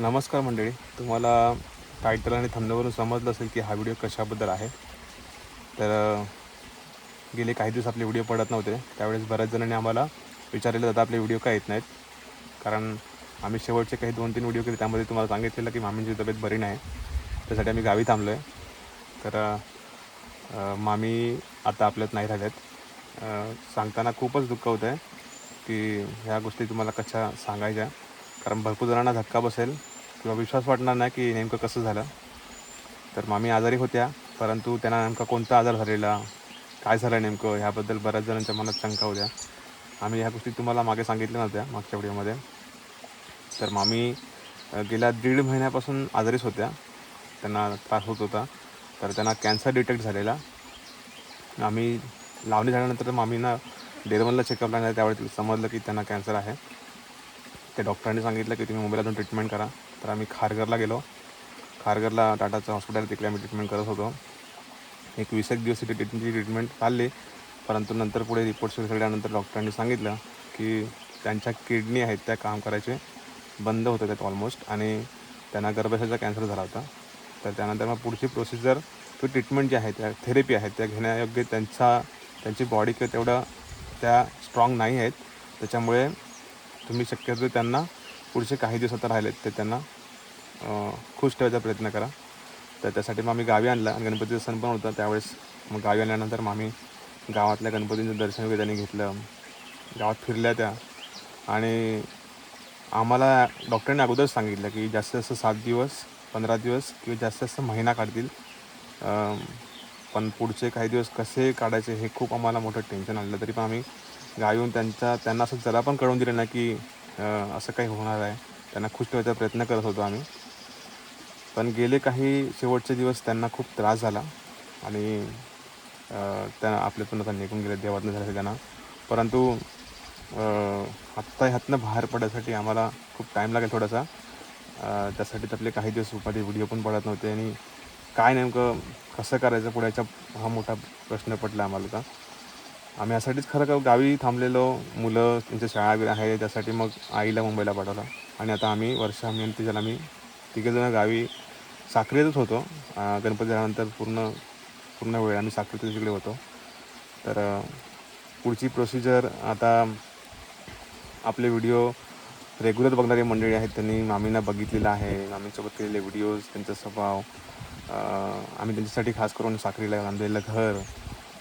नमस्कार मंडळी. तुम्हाला टायटल आणि थंबनेवरून समजलं असेल की हा व्हिडिओ कशाबद्दल आहे. तर गेले काही दिवस आपले व्हिडिओ पडत नव्हते. त्यावेळेस बऱ्याच जणांनी आम्हाला विचारलेलं जातं आपले व्हिडिओ का येत नाहीत? कारण आम्ही शेवटचे काही दोन तीन व्हिडिओ केले त्यामध्ये तुम्हाला सांगितलेलं की मामींची तब्येत बरी नाही. त्यासाठी आम्ही गावी थांबलो आहे तर मामी आता आपल्यात नाही राहिल्यात. सांगताना खूपच दुःख होतं आहे की ह्या गोष्टी तुम्हाला कशा सांगायच्या? कारण भरपूर जणांना धक्का बसेल. किंवा विश्वास वाटणार नाही की नेमकं कसं झालं. तर मामी आजारी होत्या परंतु त्यांना नेमका कोणता आजार झालेला काय झालं नेमकं ह्याबद्दल बऱ्याच जणांच्या मनात शंका होत्या. आम्ही ह्या गोष्टी तुम्हाला मागे सांगितल्या नव्हत्या मागच्या व्हिडिओमध्ये. तर मामी गेल्या दीड महिन्यापासून आजारीच होत्या. त्यांना त्रास होत होता. तर त्यांना कॅन्सर डिटेक्ट झालेला. आम्ही लावणी झाल्यानंतर मामींना डेरमलला चेकअपला नाही त्यावेळी समजलं की त्यांना कॅन्सर आहे. त्या डॉक्टरांनी सांगितलं की तुम्ही मुंबईला जाऊन ट्रीटमेंट करा. तर आम्ही खारघरला गेलो. खारघरला टाटाचं हॉस्पिटल तिकडे आम्ही ट्रीटमेंट करत होतो. एक वीस एक दिवस ट्रीटमेंटची ट्रीटमेंट चालली. परंतु नंतर पुढे रिपोर्ट सुरू झाल्यानंतर डॉक्टरांनी सांगितलं की त्यांच्या किडनी आहेत त्या काम करायचे. बंद होतं त्यात ऑलमोस्ट आणि त्यांना गर्भाशयाचा कॅन्सर झाला होता. तर त्यानंतर मग पुढची प्रोसिजर तो ट्रीटमेंट जी आहे त्या थेरपी आहेत त्या घेण्यायोग्य त्यांचा त्यांची बॉडी किंवा तेवढं त्या स्ट्रॉंग नाही आहेत. त्याच्यामुळे तुम्ही शक्यतो त्यांना पुढचे काही दिवस आता राहिलेत ते त्यांना खुश ठेवायचा प्रयत्न करा. तर त्यासाठी मग आम्ही गावी आणला आणि गणपतीचा सण पण होता त्यावेळेस. मग गावी आणल्यानंतर मग आम्ही गावातल्या गणपतींचं दर्शन वगैरे त्यांनी घेतलं. गावात फिरल्या त्या. आणि आम्हाला डॉक्टरांनी अगोदरच सांगितलं की जास्तीत जास्त सात दिवस पंधरा दिवस किंवा जास्तीत जास्त महिना काढतील. पण पुढचे काही दिवस कसे काढायचे हे खूप आम्हाला मोठं टेन्शन आणलं. तरी पण आम्ही गावी येऊन त्यांचा त्यांना असं जरा पण कळून दिलं ना की असं काही होणार आहे. त्यांना खुश ठेवायचा प्रयत्न करत होतो आम्ही. पण गेले काही शेवटचे दिवस त्यांना खूप त्रास झाला. आणि त्यांना आपले आपल्यातून आता निघून गेले देवातनं झालं त्यांना. परंतु आत्ता ह्यातनं बाहेर पडायसाठी आम्हाला खूप टाईम लागेल थोडासा. त्यासाठी आपले काही दिवस उपाधी व्हिडिओ पण पडत नव्हते. आणि काय नेमकं कसं करायचं पुढे हा मोठा प्रश्न पडला आम्हाला. का आम्ही यासाठीच खरं का गावी थांबलेलो. मुलं त्यांच्या शाळा वगैरे आहे त्यासाठी मग आईला मुंबईला पाठवलं. आणि आता आम्ही वर्षा मी आणि आम्ही तिघंजणं गावी साखरेतच होतो. गणपती झाल्यानंतर पूर्ण पूर्ण वेळ आम्ही साखरेतच तिकडे होतो. तर पुढची प्रोसिजर आता आपले व्हिडिओ रेग्युलर बघणारी मंडळी आहेत. त्यांनी मामींना बघितलेलं आहे. मामींसोबत केलेले व्हिडिओज त्यांचा स्वभाव. आम्ही त्यांच्यासाठी खास करून साखरीला बांधलेलं घर.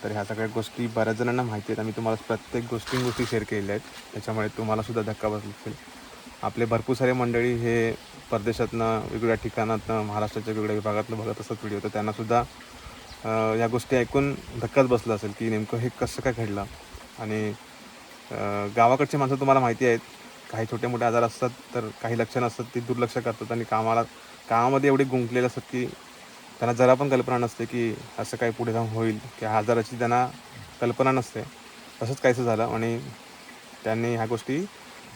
तर ह्या सगळ्या गोष्टी बऱ्याच जणांना माहिती आहेत. आम्ही तुम्हाला प्रत्येक गोष्टी गोष्टी शेअर केलेल्या आहेत. त्याच्यामुळे तुम्हालासुद्धा धक्का बसला. असेल आपले भरपूर सारे मंडळी हे परदेशातनं वेगवेगळ्या ठिकाणातनं महाराष्ट्राच्या वेगवेगळ्या विभागातनं बघत असतात व्हिडिओ तर त्यांनासुद्धा या गोष्टी ऐकून धक्काच बसला असेल की नेमकं हे कसं काय घडलं. आणि गावाकडचे माणसं तुम्हाला माहिती आहेत. काही छोटे मोठे आजार असतात तर काही लक्षणं असतात ती दुर्लक्ष करतात. आणि कामाला कामामध्ये एवढे गुंकलेले असतात की त्यांना जरा पण कल्पना नसते की असं काही पुढे जाऊन होईल की आजाराची त्यांना कल्पना नसते. तसंच काहीसं झालं आणि त्यांनी ह्या गोष्टी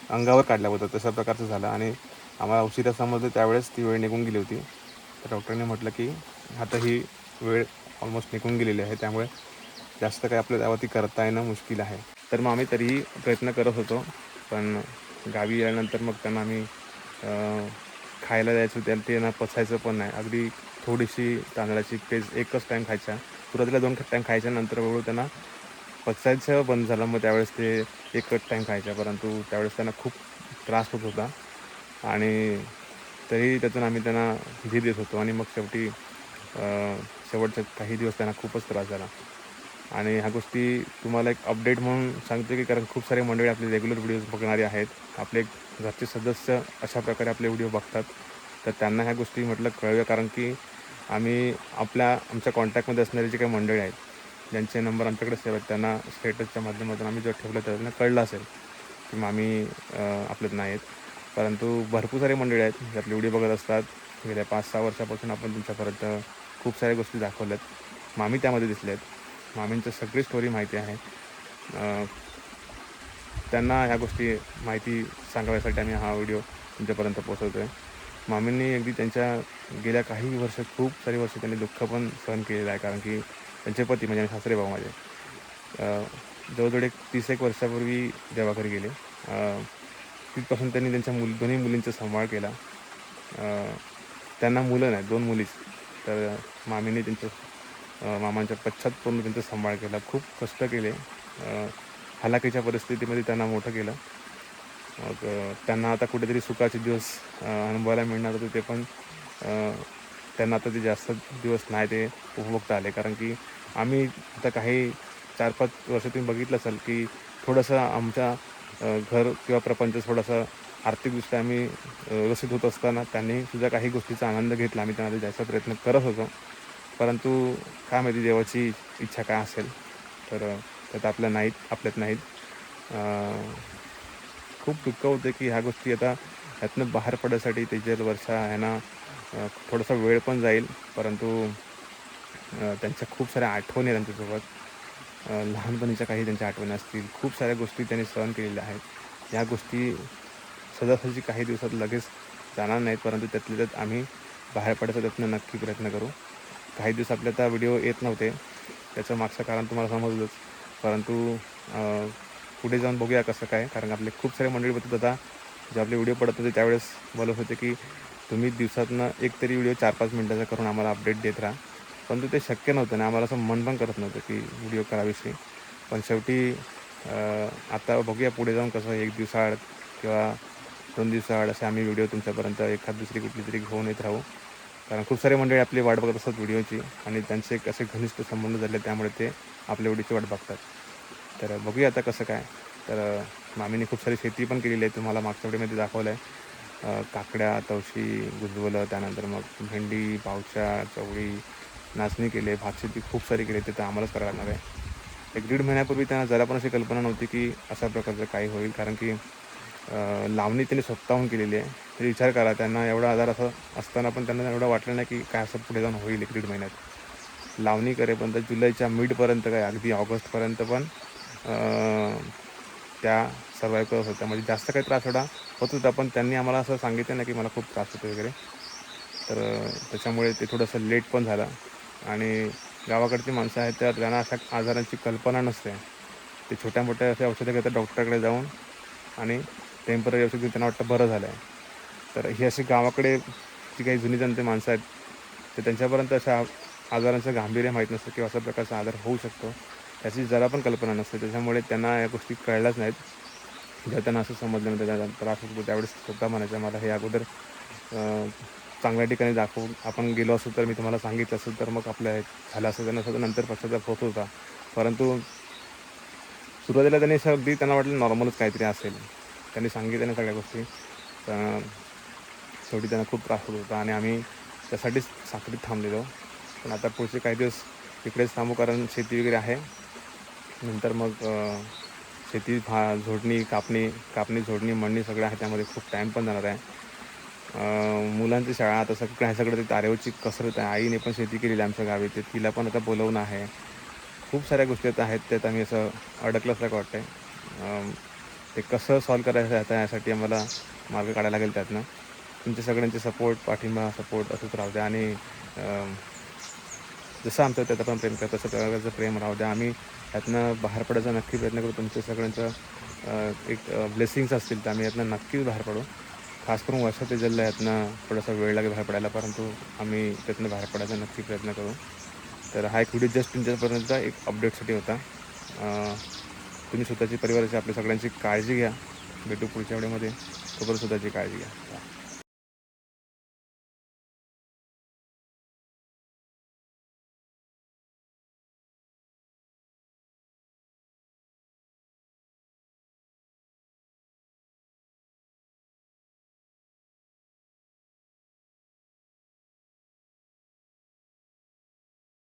अंगावर काढल्या होत्या. तशा प्रकारचं झालं आणि आम्हाला उशिरा समजलं त्यावेळेस ती वेळ निघून गेली होती. तर डॉक्टरने म्हटलं की आता ही वेळ ऑलमोस्ट निघून गेलेली आहे त्यामुळे जास्त काही आपल्या त्यावरती करता येणं मुश्किल आहे. तर मग आम्ही तरीही प्रयत्न करत होतो पण गावी आल्यानंतर मग त्यांना आम्ही खायला द्यायचं त्या त्यांना पचायचं पण नाही. अगदी थोडीशी तांदळाची पेज एकच टाईम खायचा सुरुवातीला दोन टाईम खायच्या नंतर हळूहळू त्यांना पचायचं बंद झालं. मग त्यावेळेस ते एकच टाईम खायच्या. परंतु त्यावेळेस त्यांना खूप त्रास होत होता. आणि तरी त्यातून आम्ही त्यांना धीर देत होतो. आणि मग शेवटी शेवटचे काही दिवस त्यांना खूपच त्रास झाला. आणि ह्या गोष्टी तुम्हाला एक अपडेट म्हणून सांगतो की कारण खूप सारे मंडळी आपले रेग्युलर व्हिडिओज बघणारे आहेत. आपले घरचे सदस्य अशा प्रकारे आपले व्हिडिओ बघतात. तर त्यांना ह्या गोष्टी म्हटलं कळव्या कारण की आम्ही आपल्या आमच्या कॉन्टॅक्टमध्ये असणारे जे काही मंडळी आहेत ज्यांचे नंबर आमच्याकडे सेव आहेत त्यांना स्टेटसच्या माध्यमातून आम्ही जर ठेवलं तर त्यांना कळलं असेल की मामी आम्ही आपल्यात नाही आहेत परंतु भरपूर सारे मंडळी आहेत जे आपले व्हिडिओ बघत असतात. गेल्या पाच सहा वर्षापासून आपण तुमच्यापर्यंत खूप साऱ्या गोष्टी दाखवल्यात. मामी त्यामध्ये दिसले आहेत मामींचं सगळी स्टोरी माहिती आहे. त्यांना ह्या गोष्टी माहिती सांगाव्यासाठी आम्ही हा व्हिडिओ तुमच्यापर्यंत पोहोचवतो आहे मामींनी अगदी त्यांच्या गेल्या काही वर्ष खूप सारी वर्ष त्यांनी दुःख पण सहन केलेलं आहे कारण की त्यांचे पती म्हणजे सासरे भाऊ माझे. जवळजवळ एक तीस एक वर्षापूर्वी देवाघरी गेले तिथपासून त्यांनी त्यांच्या मुल दोन्ही मुलींचा सांभाळ केला. त्यांना मुलं नाही दोन मुलीच. तर मामीने त्यांचं मामांच्या पश्चात पूर्ण त्यांचा सांभाळ केला. खूप कष्ट केले. हलाखीच्या परिस्थितीमध्ये त्यांना मोठं केलं. मग त्यांना आता कुठेतरी सुखाचे दिवस अनुभवायला मिळणार होते ते पण त्यांना आता ते जास्त दिवस नाही ते उपभोगता आले. कारण की आम्ही आता काही चार पाच वर्ष तुम्ही बघितलं असाल की थोडंसं आमच्या घर किंवा प्रपंच थोडंसं आर्थिकदृष्ट्या आम्ही व्यवस्थित होत असताना त्यांनी सुद्धा काही गोष्टीचा आनंद घेतला. आम्ही त्यांना द्यायचा प्रयत्न करत होतो. परंतु काय माहिती देवाची इच्छा काय असेल तर त्यात आपल्या नाहीत आपल्यात नाहीत. खूप दुःख होतं की ह्या गोष्टी आता ह्यातनं बाहेर पडायसाठी त्याच्यात वर्षा ह्यांना थोडासा वेळ पण जाईल. परंतु त्यांच्या खूप साऱ्या आठवणी आहेत त्यांच्यासोबत. लहानपणीच्या काही त्यांच्या आठवणी असतील. खूप साऱ्या गोष्टी त्यांनी सहन केलेल्या आहेत. या गोष्टी सदासजी काही दिवसात लगेच जाणार नाहीत परंतु त्यातल्या त्यात आम्ही बाहेर पडायचा त्यातनं नक्की प्रयत्न करू. काही दिवस आपल्या आता व्हिडिओ येत नव्हते. त्याचं मागचं कारण तुम्हाला समजलंच. परंतु पुढे जाऊन बघूया कसं काय. कारण आपले खूप सारे मंडळी बघत आता. जे आपले व्हिडिओ पडत होते त्यावेळेस बोलत होते की तुम्ही दिवसातनं एक तरी व्हिडिओ चार पाच मिनटाचा करून आम्हाला अपडेट देत राहा. परंतु ते शक्य नव्हतं आणि आम्हाला असं मन पण करत नव्हतं की व्हिडिओ कराविषयी पण शेवटी आता बघूया पुढे जाऊन कसं एक दिवसाआड किंवा दोन दिवसाआड असे आम्ही व्हिडिओ तुमच्यापर्यंत एखाद दुसरी कुठली तरी घेऊन येत राहू. कारण खूप सारे मंडळी आपली वाट बघत असतात व्हिडिओची आणि त्यांचे एक असे घनिष्ठ संबंध झाले त्यामुळे ते आपल्या व्हिडिओची वाट बघतात. तर बघूया आता कसं काय. तर मामीने खूप सारी शेती पण केलेली आहे तुम्हाला मागच्या व्हिडिओमध्ये दाखवलं आहे काकड्या तवशी गुजवलं त्यानंतर मग भेंडी पावच्या चवळी नाचणी केली भात शेती खूप सारी केली ते तर आम्हालाच करायला लागणार आहे. एक दीड महिन्यापूर्वी त्यांना जरा पण अशी कल्पना नव्हती की अशा प्रकारचं काही होईल कारण की लावणी त्यांनी स्वतःहून केलेली आहे. तरी विचार करा त्यांना एवढा आजार असं असताना पण त्यांना एवढं वाटलं नाही की काय असं पुढे जाऊन होईल एक दीड महिन्यात. लावणी करेपर्यंत जुलैच्या मिडपर्यंत काय अगदी ऑगस्टपर्यंत पण त्या सर्वाईव्ह करत होत्या. म्हणजे जास्त काही त्रास एवढा होत होता पण त्यांनी आम्हाला असं सांगितलं ना की मला खूप त्रास होतो वगैरे. तर त्याच्यामुळे ते थोडंसं लेट पण झालं. आणि गावाकडची माणसं आहेत तर त्यांना अशा आजारांची कल्पना नसते. ते छोट्या मोठ्या असे औषधं घेतात डॉक्टरकडे जाऊन आणि टेंपररी औषध घेऊन त्यांना वाटतं बरं झालं आहे तर ही अशी गावाकडे जी काही जुनी जनते माणसं आहेत ते त्यांच्यापर्यंत अशा आजारांचं गांभीर्य माहीत नसतं किंवा अशा प्रकारचा आजार होऊ शकतो. त्याची जरा पण कल्पना नसते. त्याच्यामुळे त्यांना या गोष्टी कळल्याच नाहीत. जर त्यांना असं समजलं नाही त्याचा त्रास होतो. त्यावेळेस स्वतः म्हणायचं मला हे अगोदर चांगल्या ठिकाणी दाखवून आपण गेलो असो तर मी तुम्हाला सांगितलं असेल तर मग आपल्या झालं असं त्यांना सगळं नंतर पश्चाताप होत होता. परंतु सुरुवातीला त्यांनी असं अगदी त्यांना वाटलं नॉर्मलच काहीतरी असेल. त्यांनी सांगितलं ना सगळ्या गोष्टी. शेवटी त्यांना खूप त्रास होत होता आणि आम्ही त्यासाठीच साखरीत थांबलेलो. पण आता पुढचे काही दिवस तिकडेच थांबू कारण शेती वगैरे आहे. नंतर मग शेती फा झोडणी कापणी कापणी झोडणी मळणी सगळं आहे. त्यामध्ये खूप टाईम पण जाणार आहे. मुलांची शाळा आता सगळं आहे सगळं ते तारेवरची कसरत आहे. आईने पण शेती केलेली आहे आमच्या गावी. ते तिला पण आता बोलवणं आहे. खूप साऱ्या गोष्टी आता आहेत त्यात आम्ही असं अडकल्यासारखं वाटतं आहे ते कसं सॉल्व करायचं आता यासाठी आम्हाला मार्ग काढायला लागेल त्यातनं. तुमच्या सगळ्यांचे सपोर्ट पाठिंबा सपोर्ट असंच राहू द्या. आणि जसं आमचं त्याचं पण प्रेम करतं तसं त्याचं प्रेम राहू द्या. आम्ही त्यातनं बाहेर पडायचा नक्की प्रयत्न करू. तुमच्या सगळ्यांचं एक ब्लेसिंग्स असतील तर आम्ही यातनं नक्कीच बाहेर पडू. खास करून वर्षा ते जल्ला यातनं थोडासा वेळ लागेल बाहेर पडायला परंतु आम्ही त्यातनं बाहेर पडायचा नक्की प्रयत्न करू. तर हा एक व्हिडिओ जस्ट तुमच्यापर्यंत एक अपडेटसाठी होता. तुम्ही स्वतःची परिवाराची आपल्या सगळ्यांची काळजी घ्या. भेटू पुढच्या वेळेमध्ये तोपर्यंत स्वतःची काळजी घ्या.